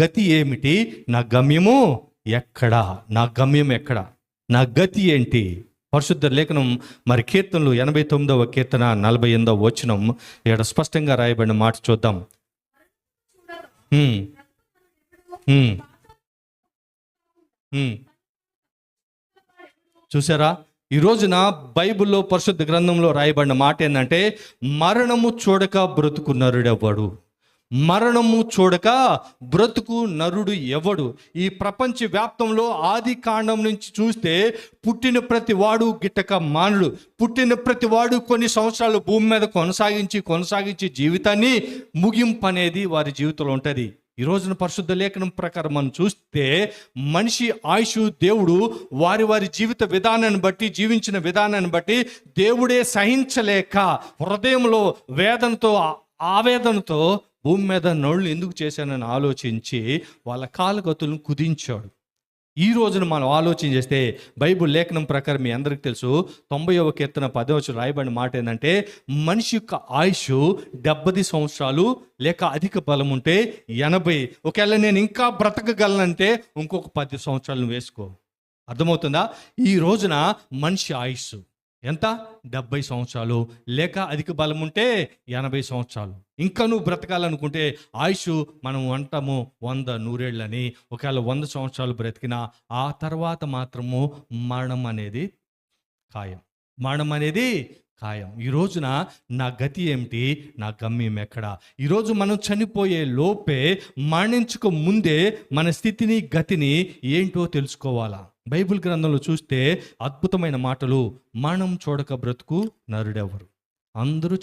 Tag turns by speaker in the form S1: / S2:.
S1: గతి ఏమిటి? నా గమ్యము ఎక్కడా? నా గమ్యం ఎక్కడ? నా గతి ఏంటి? పరిశుద్ధ లేఖనం మరి కీర్తనలు ఎనభై తొమ్మిదవ కీర్తన నలభై ఎనిమిదవ వచనం. ఇక్కడ స్పష్టంగా రాయబడిన మాట చూద్దాం. చూసారా? ఈ రోజున బైబిల్లో పరిశుద్ధ గ్రంథంలో రాయబడిన మాట ఏంటంటే మరణము చూడక బ్రతుకున్నరుడెవ్వడు మరణము చూడక బ్రతుకు నరుడు ఎవడు? ఈ ప్రపంచ వ్యాప్తంలో ఆది కాండం నుంచి చూస్తే పుట్టిన ప్రతి వాడు గిట్టక మానుడు. పుట్టిన ప్రతి వాడు కొన్ని సంవత్సరాలు భూమి మీద కొనసాగించి కొనసాగించి జీవితాన్ని ముగింపు అనేది వారి జీవితంలో ఉంటుంది. ఈ రోజున పరిశుద్ధ లేఖనం ప్రకారం మనం చూస్తే మనిషి ఆయుష్ దేవుడు వారి వారి జీవిత విధానాన్ని బట్టి జీవించిన విధానాన్ని బట్టి దేవుడే సహించలేక హృదయంలో వేదనతో ఆవేదనతో భూమి మీద నోళ్ళు ఎందుకు చేశానని ఆలోచించి వాళ్ళ కాలగతులను కుదించాడు. ఈ రోజున మనం ఆలోచన చేస్తే బైబుల్ లేఖనం ప్రకారం మీ అందరికీ తెలుసు తొంభైవ కీర్తన పదవచ్చు రాయబడిన మాట ఏంటంటే మనిషి యొక్క ఆయుష్ డెబ్బది సంవత్సరాలు లేక అధిక బలం ఉంటే ఎనభై. ఒకవేళ నేను ఇంకా బ్రతకగలనంటే ఇంకొక పది సంవత్సరాలు వేసుకో. అర్థమవుతుందా? ఈ రోజున మనిషి ఆయుష్. ఎంత? డెబ్బై సంవత్సరాలు. లేక అధిక బలం ఉంటే ఎనభై సంవత్సరాలు. ఇంకా నువ్వు బ్రతకాలనుకుంటే ఆయుష్ మనం అంటాము వంద నూరేళ్ళని. ఒకవేళ వంద సంవత్సరాలు బ్రతికినా ఆ తర్వాత మాత్రము మరణం అనేది ఖాయం. మరణం అనేది ఖాయం. ఈ రోజున నా గతి ఏమిటి? నా గమ్యం ఎక్కడ? ఈరోజు మనం చనిపోయే లోపే మరణించక ముందే మన స్థితిని గతిని ఏంటో తెలుసుకోవాలా? బైబిల్ గ్రంథంలో చూస్తే అద్భుతమైన మాటలు మరణం చూడక బ్రతుకు నరుడెవరు? అందరూ